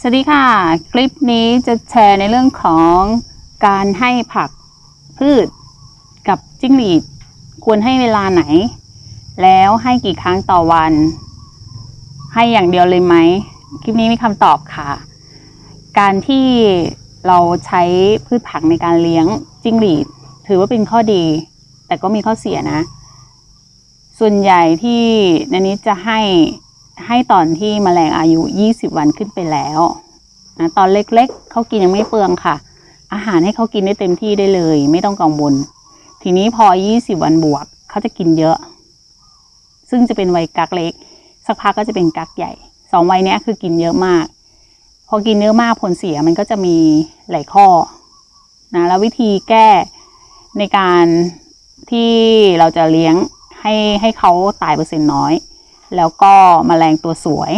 สวัสดีค่ะ คลิปนี้จะแชร์ในเรื่องของการให้ผักพืชกับจิ้งหรีดควรให้เวลาไหน แล้วให้กี่ครั้งต่อวัน ให้อย่างเดียวเลยไหม คลิปนี้มีคำตอบค่ะ การที่เราใช้พืชผักในการเลี้ยงจิ้งหรีด ถือว่าเป็นข้อดี แต่ก็มีข้อเสียนะ ส่วนใหญ่ที่นันนี้จะให้ ให้ตอนที่แมลงอายุ 20 วันขึ้นไปแล้วนะตอนเล็กๆเขากินยังไม่เปลืองค่ะ อาหารให้เขากินได้เต็มที่ได้เลย ไม่ต้องกังวล ทีนี้พอ 20 วันบวกเขาจะกินเยอะ ซึ่งจะเป็นวัยกักเล็ก สักพักก็จะเป็นกักใหญ่สองวัยนี้คือกินเยอะมาก พอกินเยอะมากผลเสียมันก็จะมีหลายข้อนะแล้ววิธีแก้ในการที่เราจะเลี้ยงให้ให้เขาตายเปอร์เซ็นต์น้อย แล้วก็มแมลงตัวสวย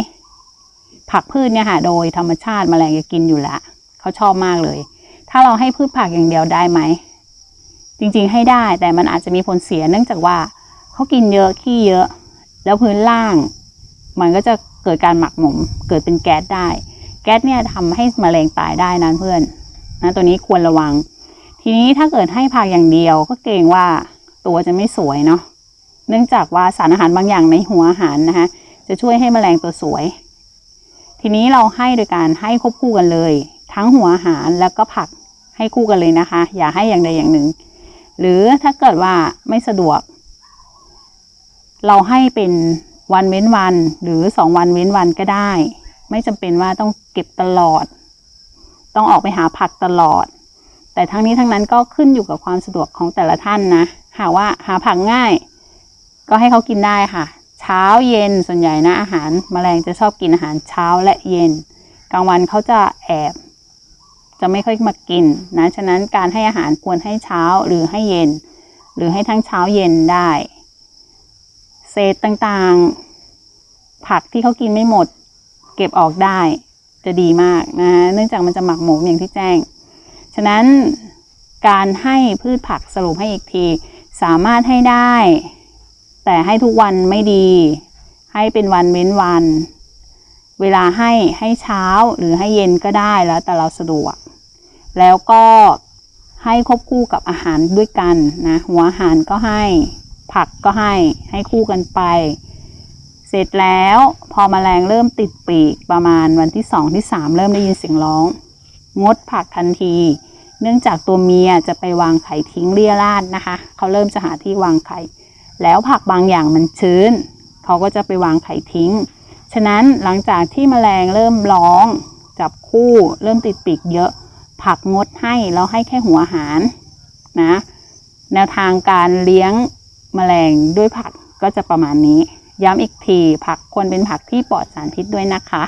ผักพืชเนี่ยค่ะโดยธรรมชาติมแมลงจะกินอยู่ล้วเขาชอบมากเลย ถ้าเราให้พืชผักอย่างเดียวได้ไหม จริงๆให้ได้แต่มันอาจจะมีผลเสียเนื่องจากว่าเขากินเยอะขี้เยอะ แล้วพื้นล่าง มันก็จะเกิดการหมักหมมเกิดเป็นแก๊สได้ แก๊สเนี่ยทำให้มแมลงตายได้นะเพื่อนนะตัวนี้ควรระวัง ทีนี้ถ้าเกิดให้ผักอย่างเดียวก็เกรงว่าตัวจะไม่สวยเนาะ เนื่องจากว่าสารอาหารบางอย่างในหัวอาหารนะคะจะช่วยให้แมลงตัวสวย ทีนี้เราให้โดยการให้ควบคู่กันเลย ทั้งหัวอาหารแล้วก็ผักให้คู่กันเลยนะคะ อย่าให้อย่างใดอย่างหนึ่ง หรือถ้าเกิดว่าไม่สะดวก เราให้เป็นวันเว้นวัน หรือสองวันเว้นวันก็ได้ ไม่จำเป็นว่าต้องเก็บตลอด ต้องออกไปหาผักตลอด แต่ทั้งนี้ทั้งนั้นก็ขึ้นอยู่กับความสะดวกของแต่ละท่านนะหากว่าหาผักง่าย ก็ให้เขากินได้ค่ะ เช้าเย็นส่วนใหญ่นะอาหารมแมลงจะชอบกินอาหารเช้าและเย็น กลางวันเขาจะแอบ จะไม่ค่อยมากินนะฉะนั้นการให้อาหารควรให้เช้าหรือให้เย็น หรือให้ทั้งเช้าเย็นได้ เศษต่างๆ ผักที่เขากินไม่หมด เก็บออกได้จะดีมากนะเนื่องจากมันจะหมักหมมอย่างที่แจ้ง ฉะนั้นการให้พืชผักสรุปให้อีกที สามารถให้ได้ แต่ให้ทุกวันไม่ดี ให้เป็นวันเว้นวัน เวลาให้ให้เช้าหรือให้เย็นก็ได้แล้วแต่เราสะดวก แล้วก็ให้ควบคู่กับอาหารด้วยกันนะหัวอาหารก็ให้ ผักก็ให้ให้คู่กันไป เสร็จแล้วพอมแมลงเริ่มติดปีกประมาณวันที่สองที่สามเริ่มได้ยินเสียงร้อง งดผักทันที เนื่องจากตัวเมียจะไปวางไข่ทิ้งเรี่ยราดนะคะ เขาเริ่มจะหาที่วางไข่ แล้วผักบางอย่างมันชื้น เขาก็จะไปวางไข่ทิ้ง ฉะนั้นหลังจากที่แมลงเริ่มร้อง จับคู่เริ่มติดปีกเยอะ ผักงดให้แล้วให้แค่หัวอาหารนะแนวทางการเลี้ยงแมลงด้วยผักก็จะประมาณนี้ ย้ำอีกทีผักควรเป็นผักที่ปลอดสารพิษด้วยนะคะ